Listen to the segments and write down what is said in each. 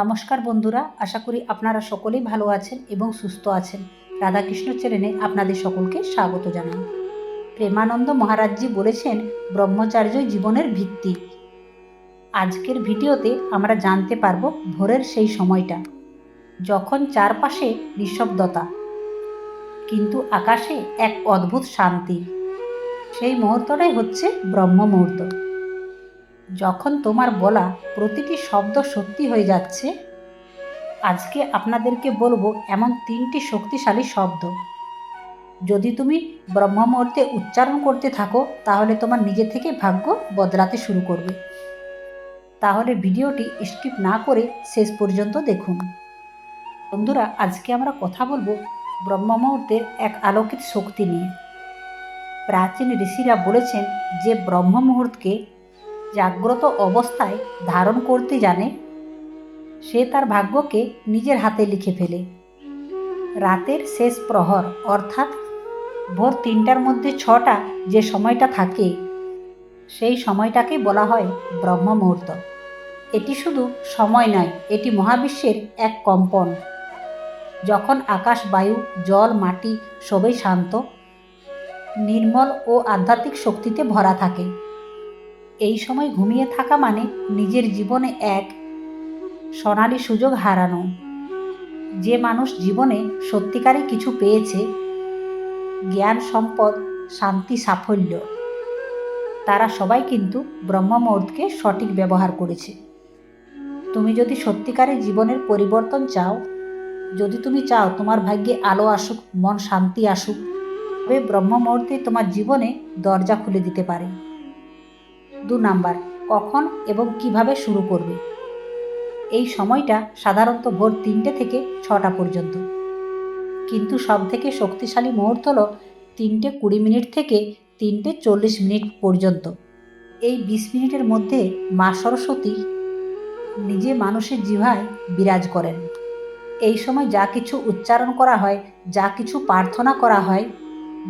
নমস্কার বন্ধুরা, আশা করি আপনারা সকলেই ভালো আছেন এবং সুস্থ আছেন। রাধাকৃষ্ণ চ্যানেলে আপনাদের সকলকে স্বাগত জানান প্রেমানন্দ মহারাজজি বলেছেন, ব্রহ্মচার্যই জীবনের ভিত্তি। আজকের ভিডিওতে আমরা জানতে পারব ভোরের সেই সময়টা, যখন চারপাশে নিঃশব্দতা, কিন্তু আকাশে এক অদ্ভুত শান্তি। সেই মুহূর্তটাই হচ্ছে ব্রহ্ম মুহূর্ত যখন তোমার বলা প্রতিটি শব্দ সত্যি হয়ে যাচ্ছে, আজকে আপনাদেরকে বলব এমন তিনটি শক্তিশালী শব্দ। যদি তুমি ব্রহ্ম মুহূর্তে উচ্চারণ করতে থাকো, তাহলে তোমার নিজে থেকে ভাগ্য বদলাতে শুরু করবে। তাহলে ভিডিওটি স্কিপ না করে শেষ পর্যন্ত দেখুন। বন্ধুরা, আজকে আমরা কথা বলব ব্রহ্ম মুহূর্তের এক আলোকিত শক্তি নিয়ে। প্রাচীন ঋষিরা বলেছেন যে ব্রহ্ম মুহূর্তকে জাগ্রত অবস্থায় ধারণ করতে জানে। সে তার ভাগ্যকে নিজের হাতে লিখে ফেলে। রাতের শেষ প্রহর, অর্থাৎ ভোর তিনটার মধ্যে ছটা যে সময়টা থাকে, সেই সময়টাকে বলা হয় ব্রহ্ম মুহূর্ত। এটি শুধু সময় নয়, এটি মহাবিশ্বের এক কম্পন। যখন আকাশ, বায়ু, জল, মাটি সবই শান্ত, নির্মল ও আধ্যাত্মিক শক্তিতে ভরা থাকে এই সময় ঘুমিয়ে থাকা মানে নিজের জীবনে এক, সোনালি সুযোগ হারানো। যে মানুষ জীবনে সত্যিকারই কিছু পেয়েছে, জ্ঞান, সম্পদ, শান্তি, সাফল্য, তারা সবাই কিন্তু ব্রহ্ম মুহূর্তকে সঠিক ব্যবহার করেছে। তুমি যদি সত্যিকারের জীবনের পরিবর্তন চাও, যদি তুমি চাও তোমার ভাগ্যে আলো আসুক, মন শান্তি আসুক, তবে ব্রহ্ম মুহূর্তে তোমার জীবনে দরজা খুলে দিতে পারে। দু নাম্বার, কখন এবং কীভাবে শুরু করবে। এই সময়টা সাধারণত ভোর তিনটে থেকে ছটা পর্যন্ত। কিন্তু সব থেকে শক্তিশালী মুহূর্ত হলো তিনটে কুড়ি মিনিট থেকে তিনটে চল্লিশ মিনিট পর্যন্ত। এই বিশ মিনিটের মধ্যে মা সরস্বতী নিজে মানুষের জিভায় বিরাজ করেন। এই সময় যা কিছু উচ্চারণ করা হয়, যা কিছু প্রার্থনা করা হয়,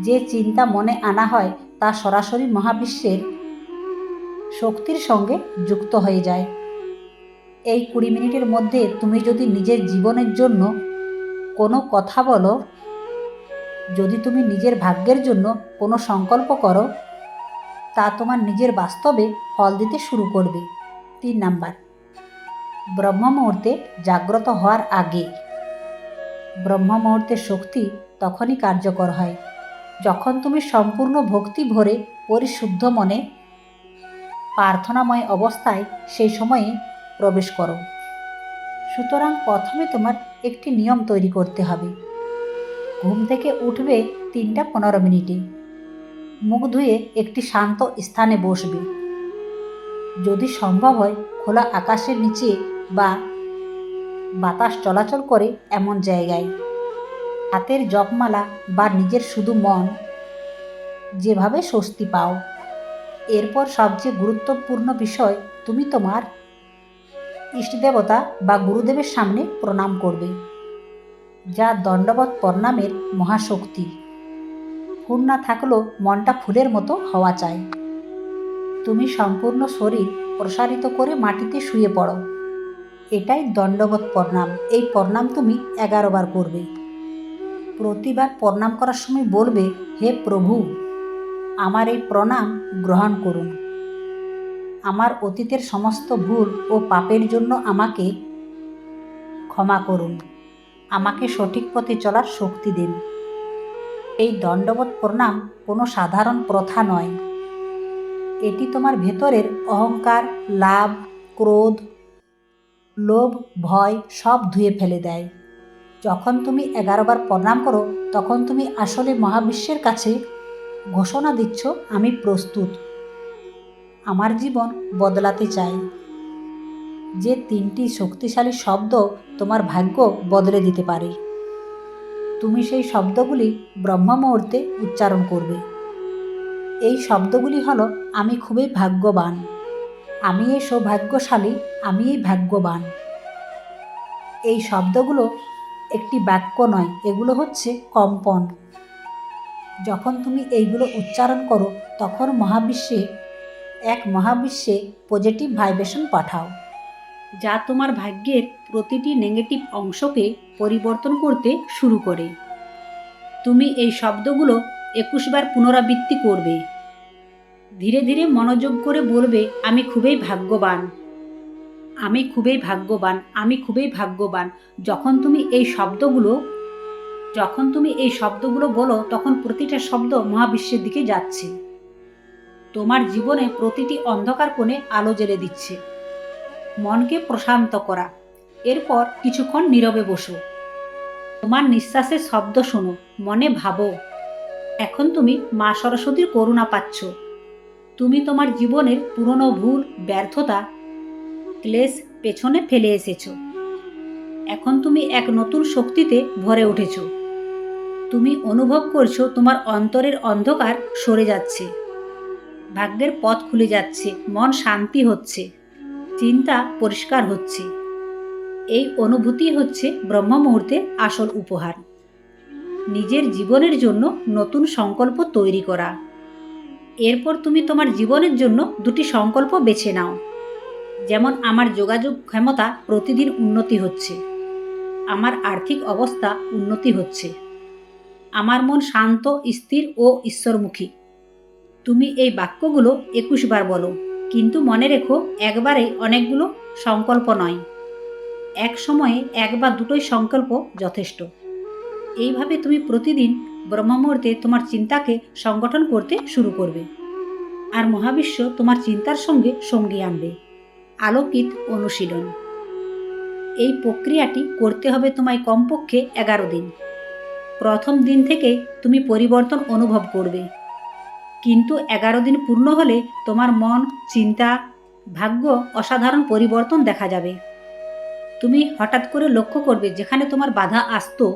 যে চিন্তা মনে আনা হয় তা সরাসরি মহাবিশ্বের শক্তির সঙ্গে যুক্ত হয়ে যায়। এই কুড়ি মিনিটের মধ্যে তুমি যদি নিজের জীবনের জন্য কোনো কথা বলো, যদি তুমি নিজের ভাগ্যের জন্য কোনো সংকল্প করো, তা তোমার নিজের বাস্তবে ফল দিতে শুরু করবে। তিন নাম্বার ব্রহ্ম মুহূর্তে জাগ্রত হওয়ার আগে। ব্রহ্ম মুহূর্তের শক্তি তখনই কার্যকর হয়, যখন তুমি সম্পূর্ণ ভক্তি ভরে পরিশুদ্ধ মনে প্রার্থনাময় অবস্থায় সেই সময়ে প্রবেশ করো। সুতরাং প্রথমে তোমার একটি নিয়ম তৈরি করতে হবে। ঘুম থেকে উঠবে তিনটা পনেরো মিনিটে। মুখ ধুয়ে একটি শান্ত স্থানে বসবে। যদি সম্ভব হয়, খোলা আকাশের নিচে বা বাতাস চলাচল করে এমন জায়গায়। হাতের জপমালা বা নিজের শুধু মন। যেভাবে স্বস্তি পাও। এরপর সবচেয়ে গুরুত্বপূর্ণ বিষয়, তুমি তোমার ইষ্টদেবতা বা গুরুদেবের সামনে প্রণাম করবে, যা দণ্ডবত প্রণামের মহাশক্তি। ফুল না থাকলেও মনটা ফুলের মতো হওয়া চাই। তুমি সম্পূর্ণ শরীর প্রসারিত করে মাটিতে শুয়ে পড়ো। এটাই দণ্ডবত প্রণাম। এই প্রণাম তুমি এগারো বার করবে। প্রতিবার প্রণাম করার সময় বলবে, হে প্রভু আমার এই প্রণাম গ্রহণ করুন। আমার অতীতের সমস্ত ভুল ও পাপের জন্য আমাকে ক্ষমা করুন। আমাকে সঠিক পথে চলার শক্তি দিন। এই দণ্ডবত প্রণাম কোনো সাধারণ প্রথা নয়। এটি তোমার ভেতরের অহংকার, লাভ, ক্রোধ, লোভ, ভয় সব ধুয়ে ফেলে দেয়। যখন তুমি এগারোবার প্রণাম করো, তখন তুমি আসলে মহাবিশ্বের কাছে ঘোষণা দিচ্ছ, আমি প্রস্তুত। আমার জীবন বদলাতে চাই। যে তিনটি শক্তিশালী শব্দ তোমার ভাগ্য বদলে দিতে পারে। তুমি সেই শব্দগুলি ব্রহ্ম মুহূর্তে উচ্চারণ করবে। এই শব্দগুলি হলো, আমি খুবই ভাগ্যবান। আমি এই সৌভাগ্যশালী, আমি এই ভাগ্যবান। এই শব্দগুলো একটি বাক্য নয়, এগুলো হচ্ছে কম্পন। যখন তুমি এইগুলো উচ্চারণ করো, তখন মহাবিশ্বে, এক মহাবিশ্বে পজিটিভ ভাইব্রেশন পাঠাও, যা তোমার ভাগ্যের প্রতিটি নেগেটিভ অংশকে পরিবর্তন করতে শুরু করে। তুমি এই শব্দগুলো একুশবার পুনরাবৃত্তি করবে। ধীরে ধীরে মনোযোগ করে বলবে, আমি খুবই ভাগ্যবান। আমি খুবই ভাগ্যবান। আমি খুবই ভাগ্যবান। যখন তুমি এই শব্দগুলো যখন তুমি এই শব্দগুলো বলো, তখন প্রতিটা শব্দ মহাবিশ্বের দিকে যাচ্ছে। তোমার জীবনে প্রতিটি অন্ধকার কোণে আলো জ্বেলে দিচ্ছে। মনকে প্রশান্ত করা। এরপর কিছুক্ষণ নীরবে বসো। তোমার নিঃশ্বাসের শব্দ শোনো, মনে ভাবো। এখন তুমি মা সরস্বতীর করুণা পাচ্ছ। তুমি তোমার জীবনের পুরনো ভুল, ব্যর্থতা, ক্লেশ পেছনে ফেলে এসেছ। এখন তুমি এক নতুন শক্তিতে ভরে উঠেছ। তুমি অনুভব করছ তোমার অন্তরের অন্ধকার সরে যাচ্ছে। ভাগ্যের পথ খুলে যাচ্ছে, মন শান্তি হচ্ছে, চিন্তা পরিষ্কার হচ্ছে। এই অনুভূতি হচ্ছে ব্রহ্ম মুহূর্তের আসল উপহার। নিজের জীবনের জন্য নতুন সংকল্প তৈরি করা। এরপর তুমি তোমার জীবনের জন্য দুটি সংকল্প বেছে নাও। যেমন আমার যোগাযোগ ক্ষমতা প্রতিদিন উন্নতি হচ্ছে, আমার আর্থিক অবস্থা উন্নতি হচ্ছে। আমার মন শান্ত, স্থির ও ঈশ্বরমুখী। তুমি এই বাক্যগুলো একুশ বার বলো, কিন্তু মনে রেখো একবারে অনেকগুলো সংকল্প নয়। এক সময়ে এক বা দুটোই সংকল্প যথেষ্ট। এইভাবে তুমি প্রতিদিন ব্রহ্মমুহূর্তে তোমার চিন্তাকে সংগঠন করতে শুরু করবে। আর মহাবিশ্ব তোমার চিন্তার সঙ্গে সঙ্গী আনবে। আলোকিত অনুশীলন। এই প্রক্রিয়াটি করতে হবে তোমায় কমপক্ষে এগারো দিন। প্রথম দিন থেকে তুমি পরিবর্তন অনুভব করবে। কিন্তু এগারো দিন পূর্ণ হলে তোমার মন, চিন্তা, ভাগ্য অসাধারণ পরিবর্তন দেখা যাবে। তুমি হঠাৎ করে লক্ষ্য করবে যেখানে তোমার বাধা আসত,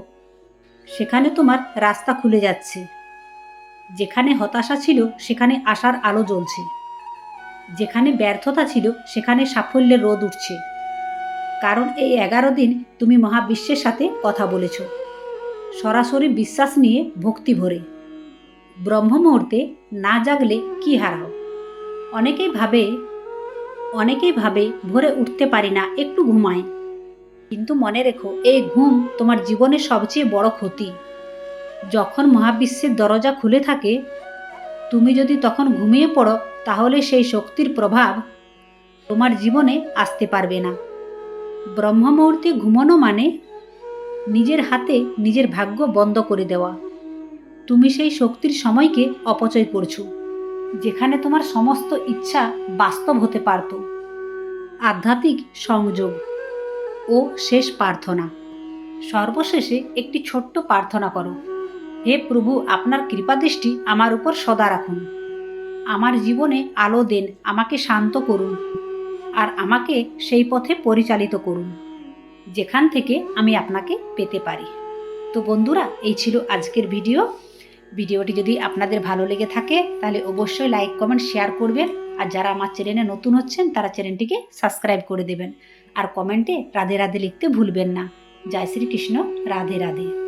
সেখানে তোমার রাস্তা খুলে যাচ্ছে। যেখানে হতাশা ছিল, সেখানে আশার আলো জ্বলছে। যেখানে ব্যর্থতা ছিল, সেখানে সাফল্যের রোদ উঠছে। কারণ এই এগারো দিন তুমি মহাবিশ্বের সাথে কথা বলেছ। সরাসরি বিশ্বাস নিয়ে ভক্তি ভরে। ব্রহ্ম মুহূর্তে না জাগলে কি হারাও? অনেকেই ভাবে অনেকেই ভাবে ভোরে উঠতে পারি না, একটু ঘুমায় কিন্তু মনে রেখো, এই ঘুম তোমার জীবনের সবচেয়ে বড় ক্ষতি। যখন মহাবিশ্বের দরজা খুলে থাকে, তুমি যদি তখন ঘুমিয়ে পড়ো, তাহলে সেই শক্তির প্রভাব তোমার জীবনে আসতে পারবে না। ব্রহ্ম মুহূর্তে ঘুমানো মানে নিজের হাতে নিজের ভাগ্য বন্ধ করে দেওয়া। তুমি সেই শক্তির সময়কে অপচয় করছ, যেখানে তোমার সমস্ত ইচ্ছা বাস্তব হতে পারত। আধ্যাত্মিক সংযোগ ও শেষ প্রার্থনা। সর্বশেষে একটি ছোট্ট প্রার্থনা করো। হে প্রভু, আপনার কৃপাদৃষ্টি আমার উপর সদা রাখুন। আমার জীবনে আলো দেন, আমাকে শান্ত করুন, আর আমাকে সেই পথে পরিচালিত করুন। যেখান থেকে আমি আপনাকে পেতে পারি। তো বন্ধুরা, এই ছিল আজকের ভিডিও। ভিডিওটি যদি আপনাদের ভালো লেগে থাকে, তাহলে অবশ্যই লাইক, কমেন্ট, শেয়ার করবেন। আর যারা আমার চ্যানেলে নতুন হচ্ছেন, তারা চ্যানেলটিকে সাবস্ক্রাইব করে দেবেন। আর কমেন্টে রাধে রাধে লিখতে ভুলবেন না। জয় শ্রীকৃষ্ণ, রাধে রাধে।